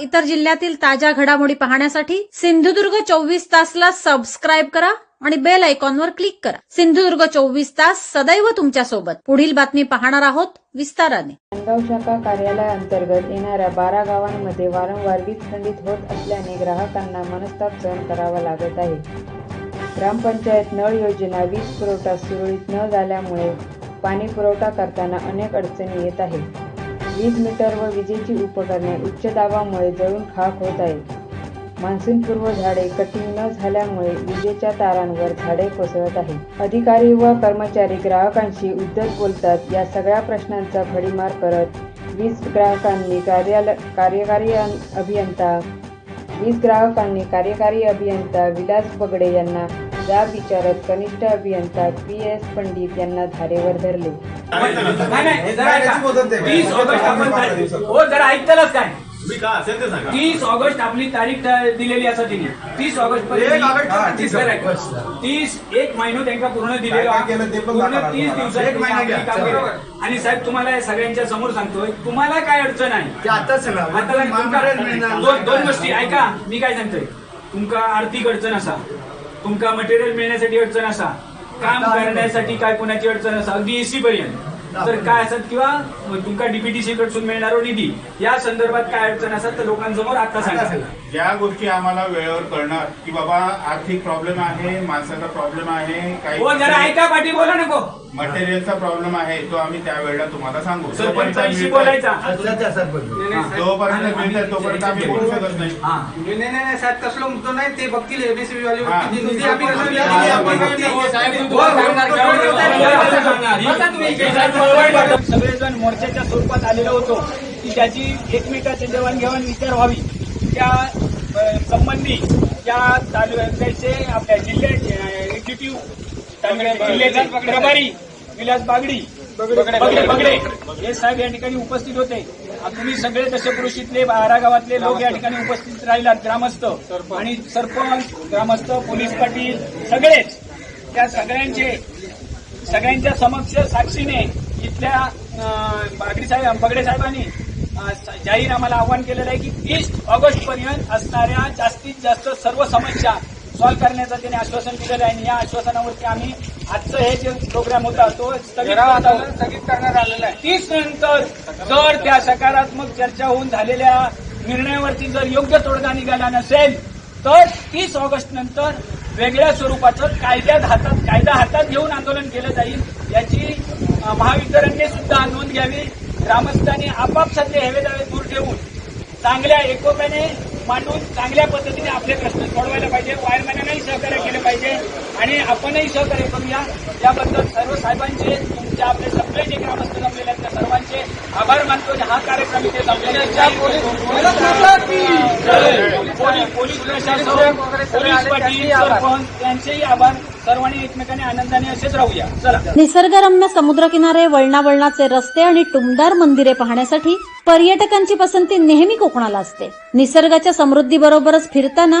इतर जिल्ह्यातील ताज्या घडामोडी पाहण्यासाठी सिंधुदुर्ग चोवीस तासला सबस्क्राईब करा आणि बेल आयकॉनवर क्लिक करा. सिंधुदुर्ग चोवीस तास सदैव तुमच्यासोबत. पुढील बातमी पाहणार आहोत विस्ताराने. नांदगाव शाखा कार्यालयाअंतर्गत येणाऱ्या बारा गावांमध्ये वारंवार वीज खंडित होत असल्याने ग्राहकांना मनस्ताप सहन करावा लागत आहे. ग्रामपंचायत नळ योजना वीज पुरवठा सुरळीत न झाल्यामुळे पाणी पुरवठा करताना अनेक अडचणी येत आहेत. वीज मीटर व विजेची उपकरणे उच्च दाबामुळे जळून खाक होत आहेत. मान्सूनपूर्व झाडे कटिंग न झाल्यामुळे विजेच्या तारांवर झाडे कोसळत आहेत. अधिकारी व कर्मचारी ग्राहकांशी उद्धट बोलतात. या सगळ्या प्रश्नांचा भडीमार करत वीज ग्राहकांनी कार्यालय कार्यकारी अभियंता वीज ग्राहकांनी कार्यकारी अभियंता विलास बगडे यांना जाब विचारत कनिष्ठ अभियंता पी एस पंडित यांना धारेवर धरले. नाही नाही जरा ऐका. तीस ऑगस्ट आपण तारीख- हो जरा ऐकतालच काय? तुम्ही का? असेल ते सांगा. तीस ऑगस्ट आपली तारीख दिलेली असा तिने. तीस ऑगस्ट एक ऑगस्ट पर्यंत तीस एक महिना त्यांना पूर्ण दिलेला काय केलं ते पण पूर्ण दाखवा. तीस दिवसात एक महिना घ्या. आणि साहेब तुम्हाला हे सगळ्यांच्या समोर सांगतोय तुम्हाला काय अडचण आहे? ते आताच सांगा आता काय तुमका- दोन दोन गोष्टी ऐका मी काय सांगतोय? तुमका आर्थिक अडचण असा. तुमका मटेरियल मिळण्यासाठी अडचण असा. काम करण्यासाठी काय कोणाची अडचण असा? अगदी एसी पर्यंत तर काय असत किंवा तुमका डीपीटीसी कडसून मिळणारो निधी या संदर्भात काय अडचण असतात तर लोकांसमोर आता सांगा. ज्या गोष्टी आम्हाला वेळेवर कळणार की बाबा आर्थिक प्रॉब्लेम आहे माणसाचा प्रॉब्लेम आहे हो जरा काही ऐका पाठी बोला नको. मटेरियलचा प्रॉब्लेम आहे तो आम्ही त्यावेळेला तुम्हाला सांगू सरपंचांशी मिळतंय- बोलायचा असल्याच्या सरपंच जोपर्यंत तोपर्यंत आम्ही बोलू शकत नाही हा नाही नाही नाही साहेब तसलं म्हणतो नाही ते बघतील एबीसी वाले हा. निधी आम्ही कसं हा. आपण. हो, हो, हो, हो, हो, हो, हो, सगळेजण मोर्चाच्या स्वरूपात आलेलो होतो की त्याची एकमेकाची देवाणघेवाण विचार व्हावी त्या अ, संबंधी त्या तालुक्याचे आपल्या जिल्ह्याचे एक्झिक्युटिव्ह जिल्ह्याचे प्रभारी. विलास बागडी. बगडे बगडे हे साहेब या ठिकाणी उपस्थित होते. तुम्ही सगळे दशपुरुष इथले बारा गावातले लोक या ठिकाणी उपस्थित राहिलात ग्रामस्थ आणि सरपंच ग्रामस्थ पोलीस पाटील सगळेच. त्या सगळ्यांचे सगळ्यांच्या समक्ष साक्षीने इथल्या बागडी साहेब बगडे साहेबांनी जाहीर आम्हाला आव्हान केलेलं आहे की तीस ऑगस्ट पर्यंत असणाऱ्या जास्तीत जास्त सर्व समस्या सॉल्व्ह करण्याचं त्यांनी आश्वासन दिलेलं आहे. आणि या आश्वासनावरती आम्ही आजचं हे जे प्रोग्राम होता तो स्थगित. स्थगित करण्यात आलेलं आहे. तीस नंतर जर त्या सकारात्मक चर्चा होऊन झालेल्या निर्णयावरती जर योग्य तोडगा निघाला नसेल तर तीस ऑगस्ट नंतर वेगळ्या स्वरूपाचं कायद्यात हातात कायदा हातात घेऊन आंदोलन केलं जाईल याची महावितरणने सुद्धा नोंद घ्यावी. ग्रामस्थांनी आपापसातले हेवेदावे दूर ठेवून चांगल्या एकोप्याने मांडून चांगल्या पद्धतीने आपले प्रश्न सोडवायला पाहिजे वायरमॅनांनाही सहकार्य केलं पाहिजे आणि आपणही सहकार्य करूया. याबद्दल सर्व साहेबांचे तुमच्या आपले सगळे जे ग्रामस्थ जमलेले आहेत त्या सर्वांचे आभार मानतो आणि हा कार्यक्रम इथे जमलेला पोलीस पोलीस प्रशासन पोलीस पाटील सरपंच त्यांचेही आभार. सर्वांनी एकमेकांनी आनंदाने असेच राहूया. चला. निसर्गरम्य समुद्रकिनारे वळणावळणाचे रस्ते आणि टुमदार मंदिरे पाहण्यासाठी पर्यटकांची पसंती नेहमी कोकणाला असते. निसर्गाच्या समृद्धीबरोबरच फिरताना